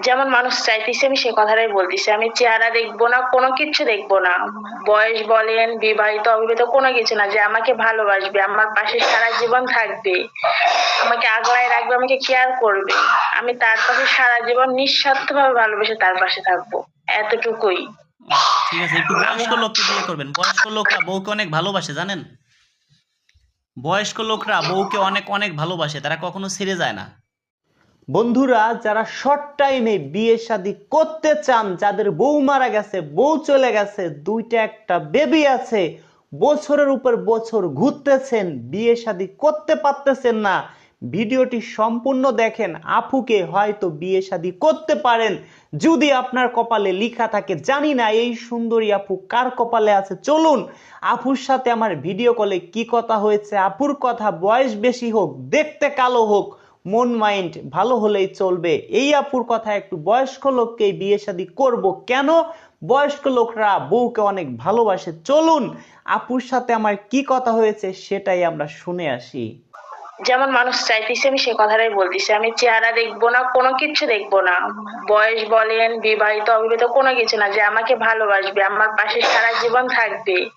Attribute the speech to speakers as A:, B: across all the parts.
A: যেমন মানুষ চাইতেছে, আমি সে কথাটাই বলতেছি। আমি চেহারা দেখব না, কোনো কিছু দেখব না। বয়স বলেন, বিবাহিত, অবিবাহিত, কোনো কিছু না। যে আমাকে ভালোবাসবে, আমার পাশে সারা জীবন থাকবে, আমাকে আগলায় রাখবে, আমাকে কেয়ার করবে। আমি তার পাশে সারা জীবন নিঃস্বার্থ ভাবে ভালোবেসে তার পাশে থাকব। এতটুকুই।
B: করবেন। বয়স্ক লোকরা বউকে অনেক ভালোবাসে, জানেন? বয়স্ক লোকরা বউকে অনেক অনেক ভালোবাসে, তারা কখনো ছেড়ে যায় না।
C: বন্ধুরা, যারা শর্ট টাইমে বিয়ে শাদী করতে চান, যাদের বউ মারা গেছে, বউ চলে গেছে, দুইটা একটা বেবি আছে, বছরের উপর বছর ঘুরতেছেন, বিয়ে শাদী করতে পারতেছেন না, ভিডিওটি সম্পূর্ণ দেখেন, আপুকে হয়তো বিয়ে শাদী করতে পারেন। যদি আপনার কপালে লিখা থাকে, জানি না এই সুন্দরী আপু কার কপালে আছে, চলুন, আপুর সাথে আমার ভিডিও কলে কি কথা হয়েছে, আপুর কথা বয়স বেশি হোক, দেখতে কালো হোক মন, মাইন্ড ভালো হলেই চলবে। এই আপুর কথা একটু বয়স্ক লোককে বিয়ে শাদী করব কেন? বয়স্ক লোকরা বউকে অনেক ভালোবাসে। চলুন, আপুর সাথে আমার কি কথা হয়েছে সেটাই আমরা শুনে আসি।
A: যেমন মানুষ চাইতেছে, আমি সে কথাটাই বলতেছি। আমি চেহারা দেখব না, কোনো কিছু দেখব না। বয়স বলেন, বিবাহিত, অবিবাহিত, কোনো কিছু না। যে আমাকে ভালোবাসবে, আমার পাশে সারা জীবন থাকবে,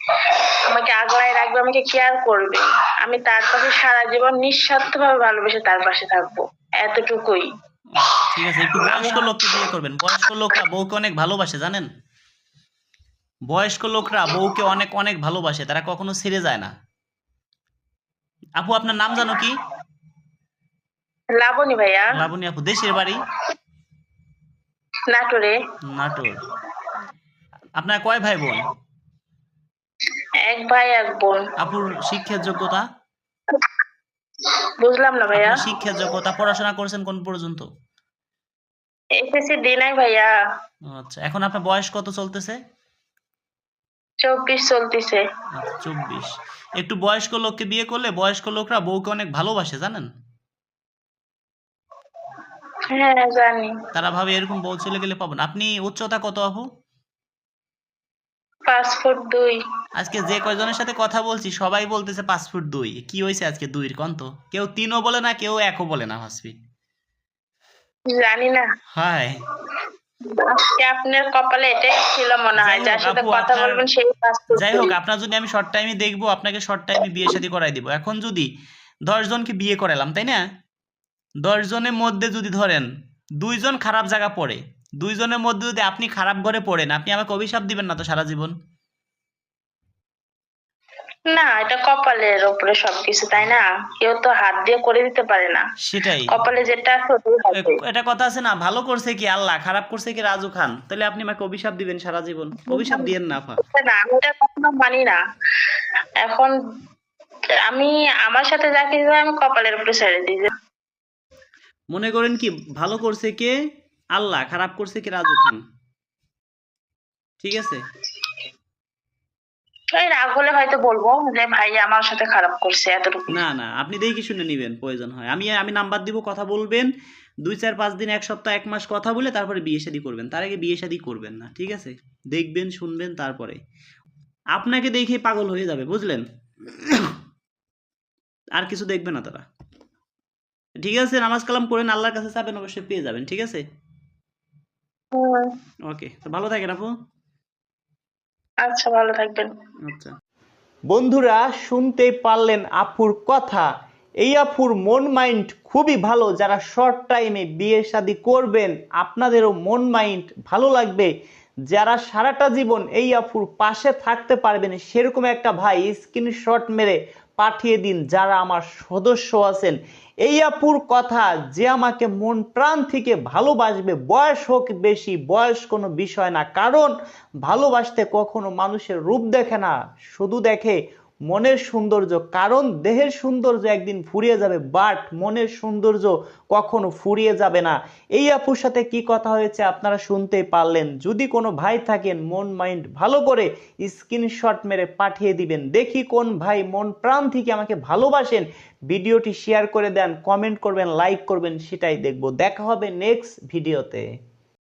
A: আমাকে আগলায় রাখবে, আমাকে কেয়ার করবে। আমি তার পাশে সারা জীবন নিঃস্বার্থ ভাবে ভালোবেসে তার পাশে থাকব। এতটুকুই।
B: ঠিক আছে, একটু বয়স্ক লোককে বিয়ে করবেন। বয়স্ক লোকরা বউকে অনেক ভালোবাসে, জানেন? বয়স্ক লোকরা বউকে অনেক অনেক ভালোবাসে, তারা কখনো ছেড়ে যায় না। আপু আপনার নাম জানো কি?
A: লাবণী ভাইয়া।
B: লাবণী আপু দেশের বাড়ি?
A: নাটোরে।
B: নাটোর। আপনার কয় ভাই বোন?
A: এক ভাই এক বোন।
B: আপুর শিক্ষার যোগ্যতা?
A: বুঝলাম না ভাইয়া।
B: শিক্ষার যোগ্যতা পড়াশোনা করেছেন কোন পর্যন্ত?
A: এসএসসি দি নাই ভাইয়া।
B: আচ্ছা এখন আপনার বয়স কত চলতেছে?
A: চব্বিশ চলতিছে।
B: আচ্ছা চব্বিশ। একটু বয়স্ক লোককে বিয়ে করলে বয়স্ক লোকরা বউকে অনেক ভালোবাসে জানেন?
A: হ্যাঁ জানি।
B: তারা ভাবে এরকম বউ চলে গেলে পাবেন আপনি উচ্চতা কত আপু?
A: পাঁচ ফুট দুই।
B: আজকে যে কয়জনের সাথে কথা বলছি সবাই বলতেছে পাঁচ ফুট দুই। কি হয়েছে আজকে দুইয়ের কন্ত কেউ তিনও বলে না কেউ একও বলে না পাঁচ
A: জানি না।
B: হয়।
A: আজকে আপনার কপালে এটাই ছিল মনে হয়
B: যাই
A: যার
B: হোক,
A: সাথে কথা
B: আপনার-
A: বলবেন সেই
B: যাই হোক আপনার যদি আমি শর্ট টাইমে দেখব আপনাকে শর্ট টাইমে বিয়ে শাদী করাই দিব। এখন যদি দশ জনকে বিয়ে করালাম তাই না? দশ জনের মধ্যে যদি ধরেন দুইজন খারাপ জায়গা পড়ে দুইজনের মধ্যে যদি আপনি খারাপ ঘরে পড়েন আপনি আমাকে অভিশাপ দিবেন না তো সারা জীবন?
A: না এটা কপালের উপরে সবকিছু তাই না? কেউ তো হাত দিয়ে করে দিতে পারে না।
B: সেটাই।
A: কপালে যেটা আছে
B: এটা কথা আছে না ভালো করছে কি আল্লাহ খারাপ করছে কি রাজু খান? তাহলে আপনি আমাকে অভিশাপ দিবেন সারা জীবন। অভিশাপ দিয়েন না আপা
A: না আমি এটা কখনো মানি না। এখন আমি আমার সাথে যা কিছু আমি কপালের উপরে ছেড়ে দিই।
B: মনে করেন কি ভালো করছে কে? আল্লাহ খারাপ করছে কি রাজু খান? ঠিক আছে?
A: ওই রাগ হলে হয়তো বলব যে ভাই আমার সাথে খারাপ করছে এতটুকু।
B: না না আপনি দেখে শুনে নেবেন প্রয়োজন হয়। আমি আমি নাম্বার দিব কথা বলবেন দুই চার পাঁচ দিন এক সপ্তাহ এক মাস কথা বলে তারপরে বিয়ে শাদী করবেন। তার আগে বিয়ে শাদী করবেন না ঠিক আছে? দেখবেন শুনবেন তারপরে। আপনাকে দেখে পাগল হয়ে যাবে বুঝলেন? আর কিছু দেখবে না তারা। ঠিক আছে নামাজ কালাম করেন আল্লাহর কাছে চাবেন অবশ্যই পেয়ে যাবেন ঠিক আছে? ওকে তো ভালো থাকেন আপু।
A: আচ্ছা ভালো থাকবেন।
B: আচ্ছা।
C: বন্ধুরা, শুনতেই পারলেন আপুর কথা। এই আপুর মন মাইন্ড খুবই ভালো। যারা শর্ট টাইমে বিয়ে শাদী করবেন, আপনাদেরও মন মাইন্ড ভালো লাগবে। যারা সারাটা জীবন এই আপুর পাশে থাকতে পারবেন, সেরকম একটা ভাই স্ক্রিনশট মেরে পাঠিয়ে দিন, যারা আমার সদস্য আছেন। এই আপুর কথা যে আমাকে মন প্রাণ থেকে ভালোবাসবে, বয়স হোক বেশি, বয়স কোনো বিষয় না। কারণ ভালোবাসতে কখনো মানুষের রূপ দেখে না, শুধু দেখে মনের সৌন্দর্য, কারণ দেহের সৌন্দর্য একদিন ফুরিয়ে যাবে বাট মনের সৌন্দর্য কখনো ফুরিয়ে যাবে না। এই আপুর সাথে কি কথা হয়েছে আপনারা শুনতেই পারলেন? যদি কোনো ভাই থাকেন, মন মাইন্ড ভালো করে স্ক্রিনশট মেরে পাঠিয়ে দিবেন। দেখি কোন ভাই মন প্রাণ থেকে আমাকে ভালোবাসেন। ভিডিওটি শেয়ার করে দেন কমেন্ট করবেন লাইক করবেন, সেটাই দেখব। দেখা হবে নেক্সট ভিডিওতে